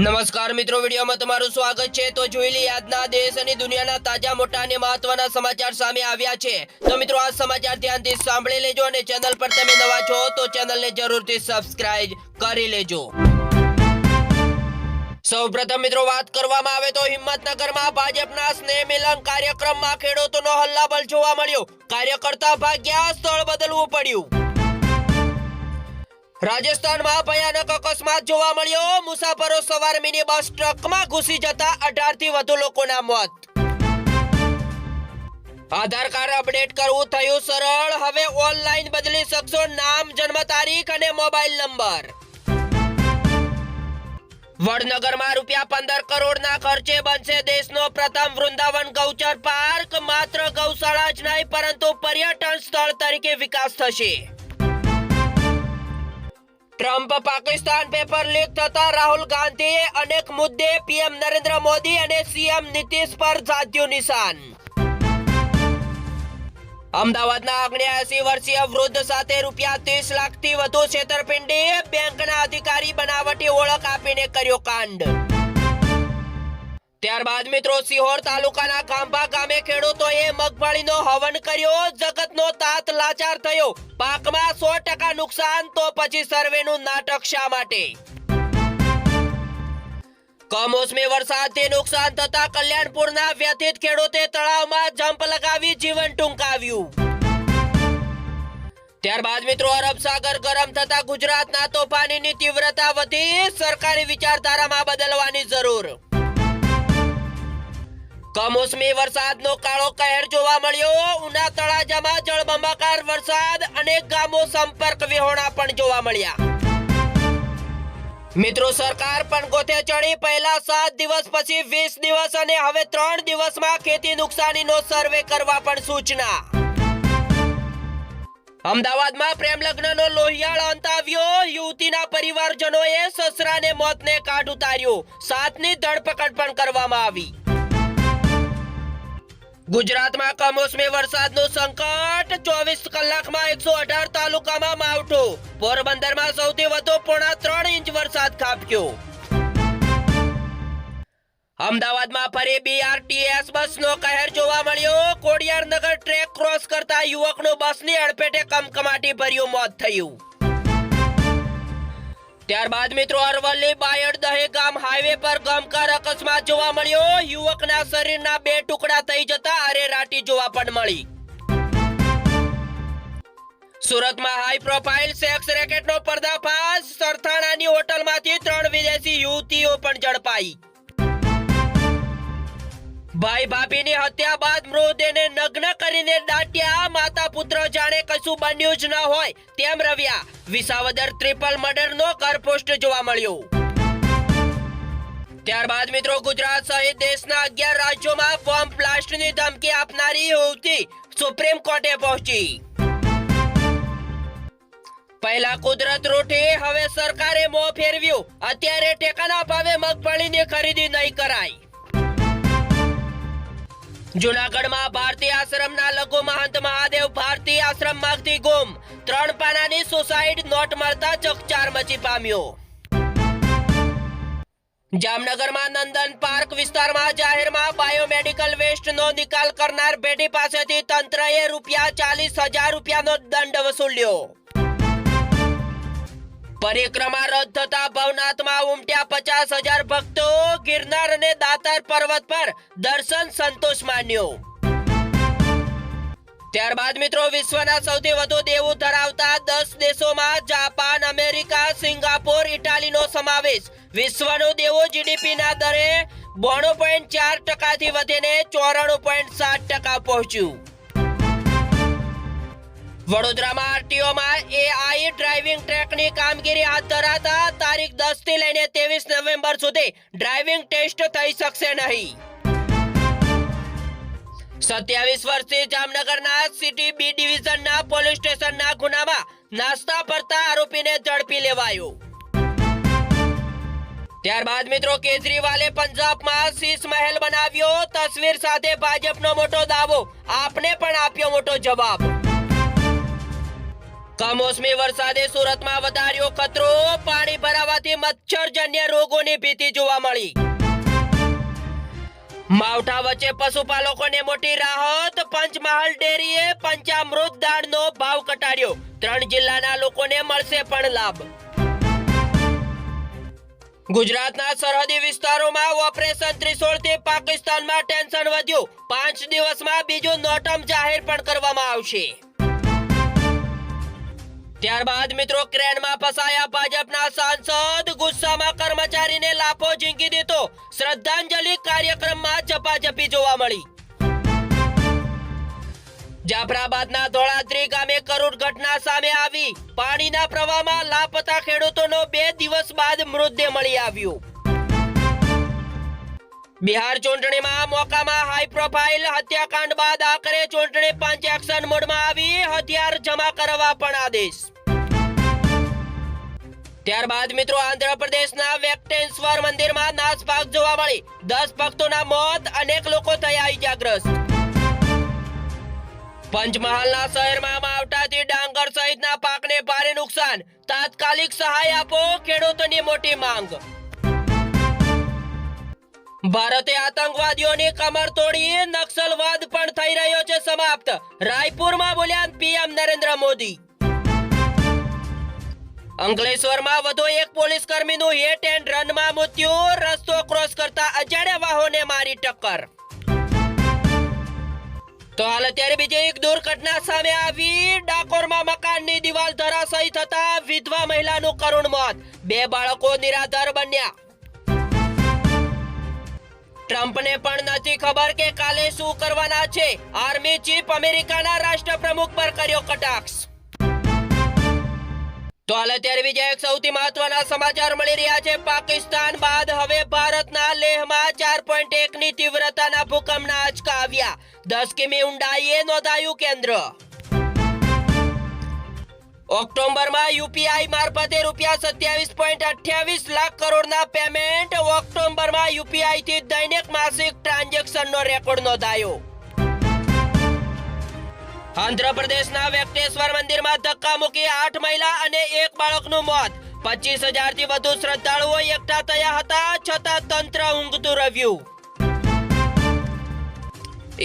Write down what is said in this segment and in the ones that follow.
નમસ્કાર મિત્રો, વિડીયોમાં તમારું સ્વાગત છે. તો જોઈ લઈએ આજના દેશ અને દુનિયાના તાજા, મોટા અને મહત્વના સમાચાર સામે આવ્યા છે. તો મિત્રો, આ સમાચાર ધ્યાનથી સાંભળી લેજો અને ચેનલ પર તમે નવા છો, તો ચેનલને જરૂરથી સબસ્ક્રાઇબ કરી લેજો. સૌપ્રથમ મિત્રો, વાત કરવામાં આવે તો હિંમતનગરમાં ભાજપના સ્નેહ મિલન કાર્યક્રમમાં ખેડૂતોનો હલ્લાબલ જોવા મળ્યો. કાર્યકર્તા ભાગ્યા સ્થળ બદલવું પડ્યું. રાજસ્થાનમાં ભયાનક અકસ્માત જોવા મળ્યો. મુસાફરો સવાર મિની બસ ટ્રકમાં ઘૂસી જતા અઢારથી વધુ લોકોના મોત. આધાર કાર્ડ અપડેટ કરવું થયું સરળ. હવે ઓનલાઈન બદલી શકશો નામ, જન્મ તારીખ અને મોબાઈલ નંબર. વડનગરમાં રૂપિયા પંદર કરોડના ખર્ચે બનશે દેશનો પ્રથમ વૃંદાવન ગૌચર પાર્ક. માત્ર ગૌશાળા જ નહીં, પરંતુ પર્યટન સ્થળ તરીકે વિકાસ થશે. ટ્રમ્પ પાકિસ્તાન પેપર લીક થતા રાહુલ ગાંધીએ અનેક મુદ્દે પીએમ નરેન્દ્ર મોદી અને સીએમ નીતિશ પર સાધ્યું નિશાન. અમદાવાદના અગ્નેયાસી વર્ષીય વૃદ્ધ સાથે રૂપિયા ત્રીસ લાખથી વધુ છેતરપિંડી. બેંકના અધિકારી બનાવટી ઓળખ આપીને કર્યો કાંડ. ત્યારબાદ મિત્રો સિહોર તાલુકાના ખાંભા ગામે ખેડૂતોએ મગફળીનો હવન કર્યો, જગતનો તાત લાચાર થયો. પાકમાં સો ટકા નુકસાન, તો પછી સર્વેનું નાટક શા માટે? કમોસમી વરસાદથી નુકસાન થતા કલ્યાણપુરના વ્યથિત ખેડૂતે તળાવમાં જમ્પ લગાવી જીવન ટૂંકાવ્યું. ત્યારબાદ મિત્રો અરબ સાગર ગરમ થતા ગુજરાતના તોફાનીની તીવ્રતા વધી, સરકારી વિચારધારામાં બદલવાની જરૂર. કમોસમી વરસાદનો કાળો કહેર જોવા મળ્યો. ઉના તળાજામાં જળબંબાકાર વરસાદ અનેક ગામો સંપર્ક વિહોણા પણ જોવા મળ્યા. મિત્રો, સરકાર પણ ગોથે ચડી પહેલા સાત દિવસ પછી વીસ દિવસ અને હવે ત્રણ દિવસમાં ખેતી નુકસાનીનો સર્વે કરવા પણ સૂચના. અમદાવાદમાં પ્રેમ લગ્નનો લોહિયાળ અંત આવ્યો. યુવતીના પરિવારજનોએ સસરાને મોતને કાઢ ઉતાર્યો. સાતની ધરપકડ પણ કરવામાં આવી. ગુજરાતમાં કમોસમી વરસાદનું સંકટ, ચોવીસ કલાકમાં એકસો અઢાર તાલુકામાં માવઠું. પોરબંદરમાં સૌથી વધુ પોણા ત્રણ ઇંચ વરસાદ ખાબક્યો. અમદાવાદમાં ફરી બીઆરટીએસ બસનો કહેર જોવા મળ્યો. કોડિયારનગર ટ્રેક ક્રોસ કરતા યુવકનું બસની અડફેટે કમકમાટી ભર્યું, મોત થયું. ત્યારબાદ મિત્રો અરવલ્લી બાયડ દહે ગામ હાઈવે પર ગમકાર અકસ્માત જોવા મળ્યો. યુવકના શરીરના બે ટુકડા થઈ જતા અરેરાટી જોવા પણ મળી. સુરતમાં હાઈ પ્રોફાઇલ સેક્સ રેકેટનો પર્દાફાશ. સરથાણાની હોટલમાંથી ત્રણ વિદેશી યુવતીઓ પણ ઝડપાઈ. ભાઈ ભાભીની હત્યા બાદ મૃતદેહને નગ્ન કરીને દાટ્યા માતા પુત્ર જાણે કશું બન્યું જ ન હોય તેમ રવ્યા. વિસાવદર ટ્રિપલ મર્ડરનો કરપોસ્ટ જોવા મળ્યો. ત્યારબાદ મિત્રો ગુજરાત સહિત દેશના અગિયાર રાજ્યોમાં બોમ્બ બ્લાસ્ટની ધમકી આપનારી યુવતી સુપ્રીમ કોર્ટે પહોંચી. પહેલા કુદરત રૂઠી, હવે સરકારે મોં ફેરવ્યું. અત્યારે ટેકાના ભાવે મગફળીની ખરીદી નહીં કરાય. જુનાગઢમાં ભારતી આશ્રમના લઘુ મહંત મહાદેવ ભારતી આશ્રમમાંથી ગુમ. ત્રણ પાનાની સુસાઇડ નોટ મળતા ચકચાર મચી પામ્યો. જામનગરમાં નંદન પાર્ક વિસ્તારમાં જાહેરમાં બાયોમેડિકલ વેસ્ટનો નિકાલ કરનાર પેઢી પાસેથી તંત્રએ રૂપિયા ચાલીસ હજાર રૂપિયાનો દંડ વસૂલ્યો. પરિક્રમા રદ થતા ભવનાથમાં ઉમટ્યા પચાસ હજાર ભક્તો ગિરનાર અને દાતાર પર્વત પર દર્શન સંતોષ માન્યો. ત્યારબાદ મિત્રો, વિશ્વના સૌથી વધુ દેવું ધરાવતા દસ દેશોમાં જાપાન, અમેરિકા, સિંગાપોર, ઇટાલીનો સમાવેશ. વિશ્વનું દેવું જીડીપીના દરે બોણું પોઈન્ટ ચાર ટકાથી વધીને ચોરાણું પોઈન્ટ સાત ટકા પહોંચ્યું. વડોદરામાં આરટીઓમાં એઆઈ ડ્રાઇવિંગ ટ્રેકની કામગીરી હાથ ધરાતા તારીખ દસથી લઈને ત્રેવીસ નવેમ્બર સુધી ડ્રાઇવિંગ ટેસ્ટ થઈ શકશે નહીં. સત્યાવીસ વર્ષથી જામનગરના સિટી બી ડિવિઝનના પોલીસ સ્ટેશનના ગુનામાં નાસ્તા ફરતા આરોપીને ઝડપી લેવાયો. ત્યારબાદ મિત્રો કેજરીવાલે પંજાબમાં શીશ મહેલ બનાવ્યો. તસવીર સાથે ભાજપનો મોટો દાવો આપને પણ આપ્યો મોટો જવાબ. કમોસમી વરસાદે સુરતમાં વધાર્યો ખતરો પાણી ભરાવાથી મચ્છરજન્ય રોગોની ભીતિ જોવા મળી. માવઠા વચ્ચે પશુપાલકોને મોટી રાહત. પંચમહાલ ડેરીએ પંચામૃત દાળનો ભાવ ઘટાડ્યો. ત્રણ જિલ્લાના લોકોને મળશે પણ લાભ. ગુજરાતના સરહદી વિસ્તારોમાં ઓપરેશન ત્રિશૂળથી પાકિસ્તાનમાં ટેન્શન વધ્યું. પાંચ દિવસમાં બીજું નોટમ જાહેર પણ કરવામાં આવશે. ત્યારબાદ મિત્રો ક્રેનમાં ફસાયા ભાજપના સાંસદ, ગુસ્સામાં કર્મચારીને લાફો ઝીંકી દીધો. શ્રદ્ધાંજલિ કાર્યક્રમમાં ઝપાઝપી જોવા મળી. જાફરાબાદના ધોળાદ્રી ગામે કરુણ ઘટના સામે આવી. પાણીના પ્રવાહમાં લાપતા ખેડૂતોનો બે દિવસ બાદ મૃતદેહ મળી આવ્યો. બિહાર ચૂંટણીમાં મોકામાં હાઈ પ્રોફાઇલ હત્યાકાંડ બાદ આખરે ચૂંટણી પંચ એક્શન મોડમાં આવી. હથિયાર જમા કરવા પણ આદેશ. ત્યારબાદ મિત્રો આંધ્રપ્રદેશના વેંકટેશ્વર મંદિરમાં નાસભાગ જોવા મળી. દસ ભક્તોના મોત, અનેક લોકો થયા ઇજાગ્રસ્ત પંચમહાલના શહેરમાં માવઠાથી ડાંગર સહિતના પાકને ભારે નુકસાન. તાત્કાલિક સહાય આપો, ખેડૂતોની મોટી માંગ. ભારતે આતંકવાદીઓની કમર તોડી નક્સલવાદ પણ થઈ રહ્યો છે સમાપ્ત. રાયપુરમાં બોલ્યા પીએમ નરેન્દ્ર મોદી. અંકલેશ્વરમાં વધુ એક પોલીસ કર્મીનું હેટ એન્ડ રનમાં મૃત્યુ. રસ્તો ક્રોસ કરતા અજાણ્યા વાહોને મારી ટક્કર. તો હાલ અત્યારે બીજી એક દુર્ઘટના સામે આવી. ડાકોરમાં મકાનની દિવાલ ધરાશયી થતા વિધવા મહિલાનું કરુણ મોત. બે બાળકો નિરાધાર બન્યા. ટ્રમ્પને પણ નથી ખબર કે કાલે શું કરવાના છે. આર્મી ચીફ અમેરિકાના રાષ્ટ્રપ્રમુખ પર કર્યો કટાક્ષ. તો હાલ અત્યારે બીજા એક સૌથી મહત્વના સમાચાર મળી રહ્યા છે. પાકિસ્તાન બાદ હવે ભારતના લેહમાં ચાર પોઈન્ટ એક ની તીવ્રતાના ભૂકંપના આંચકા આવ્યા. દસ કિમી ઊંડાઈએ નોંધાયું કેન્દ્ર. ઓક્ટોબરમાં યુપીઆઈ મારફતે રૂપિયા સત્યાવીસ પોઈન્ટ અઠ્યાવીસ લાખ કરોડના પેમેન્ટ ઓક્ટોબરમાં યુપીઆઈથી દૈનિક માસિક ટ્રાન્ઝેક્શનનો રેકોર્ડ નોંધાયો. આંધ્રપ્રદેશના વેંકટેશ્વર મંદિરમાં ધક્કા મૂકી આઠ મહિલા અને એક બાળકનું મોત. પચીસ હજારથી વધુ શ્રદ્ધાળુઓ એકઠા થયા હતા છતાં તંત્ર ઊંઘતું રહ્યું.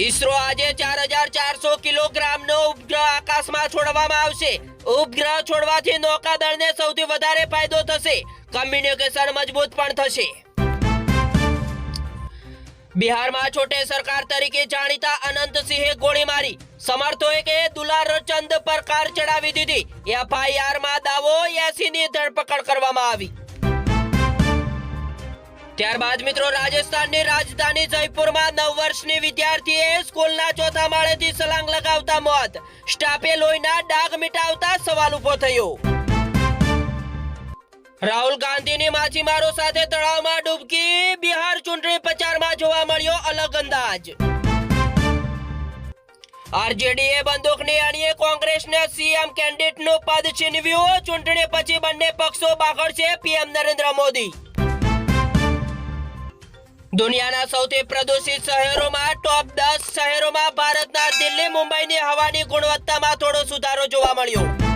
ઈસરો આજે ચાર હજાર ચારસો ઉપગ્રહ આકાશમાં છોડવામાં આવશે. ઉપગ્રહ છોડવાથી નૌકાદળને સૌથી વધારે ફાયદો થશે. કમ્યુનિકેશન મજબૂત પણ થશે. બિહારમાં છોટે સરકાર તરીકે જાણીતા અનંતસિંહે ગોળી મારી. સમર્થોએ કે દુલારચંદ પર કાર ચડાવી દીધી. એફઆઈઆરમાં દાવો એસીની ધરપકડ કરવામાં આવી. ત્યારબાદ મિત્રો રાજસ્થાનની રાજધાની જયપુરમાં નવ વર્ષની વિદ્યાર્થીએ સ્કૂલના ચોથા માળેથી સલાંગ લગાવતા મોત. સ્ટાફે લોહીના ડાઘ મિટાવતા સવાલ ઊભો થયો. રાહુલ ગાંધીની માછીમારો સાથે તળાવમાં ડૂબકી, બિહાર ચૂંટણી પ્રચારમાં જોવા મળ્યો અલગ અંદાજ. આરજેડીએ બંદૂકની અણીએ કોંગ્રેસને સીએમ કેન્ડિડેટનું પદ છીનવ્યું. ચૂંટણી પછી બંને પક્ષો બાગડશે પીએમ નરેન્દ્ર મોદી. દુનિયાના સૌથી પ્રદૂષિત શહેરોમાં ટોપ દસ શહેરોમાં ભારતના દિલ્હી મુંબઈની હવાની ગુણવત્તામાં થોડો સુધારો જોવા મળ્યો.